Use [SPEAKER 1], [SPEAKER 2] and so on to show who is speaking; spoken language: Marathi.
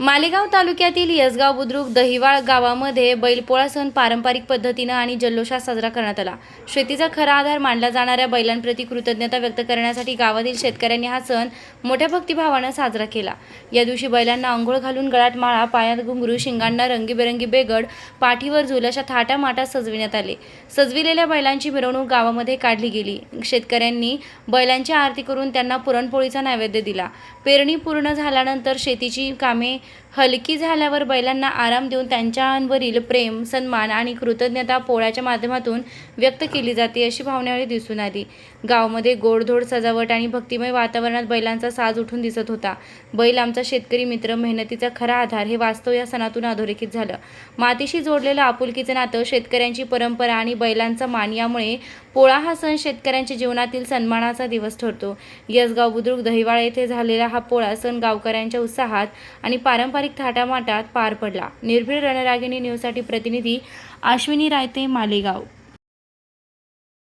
[SPEAKER 1] मालेगाव तालुक्यातील यसगाव बुद्रुक दहिवाळ गावामध्ये बैलपोळा सण पारंपरिक पद्धतीनं आणि जल्लोषात साजरा करण्यात आला. शेतीचा खरा आधार मानला जाणाऱ्या बैलांप्रती कृतज्ञता व्यक्त करण्यासाठी गावातील शेतकऱ्यांनी हा सण मोठ्या भक्तिभावानं साजरा केला. या दिवशी बैलांना आंघोळ घालून गळात माळा पायात घुंगरू शिंगांना रंगीबेरंगी बेगड पाठीवर झुलाशा थाटा माटा सजविण्यात आले. सजविलेल्या बैलांची मिरवणूक गावामध्ये काढली गेली. शेतकऱ्यांनी बैलांची आरती करून त्यांना पुरणपोळीचा नैवेद्य दिला. पेरणी पूर्ण झाल्यानंतर शेतीची कामे हलकी झाल्यावर बैलांना आराम देऊन त्यांच्यावरील प्रेम सन्मान आणि कृतज्ञता पोळ्याच्या माध्यमातून व्यक्त केली जाते अशी भावना दिसून आली. गावामध्ये गोडधोड सजावट आणि भक्तिमय वातावरणात बैलांचा साज उठून दिसत होता. बैल आमचा शेतकरी मित्र मेहनतीचा खरा आधार हे वास्तव या सणातून अधोरेखित झालं. मातीशी जोडलेलं आपुलकीचं नातं शेतकऱ्यांची परंपरा आणि बैलांचा मान यामुळे पोळा हा सण शेतकऱ्यांच्या जीवनातील सन्मानाचा दिवस ठरतो. यसगाव बुद्रुक दहिवाळा येथे झालेला हा पोळा सण गावकऱ्यांच्या उत्साहात आणि पा पारंपरिक थाटामाटात पार पडला. निर्भीड रणरागिणी न्यूजसाठी प्रतिनिधी अश्विनी रायते मालेगाव.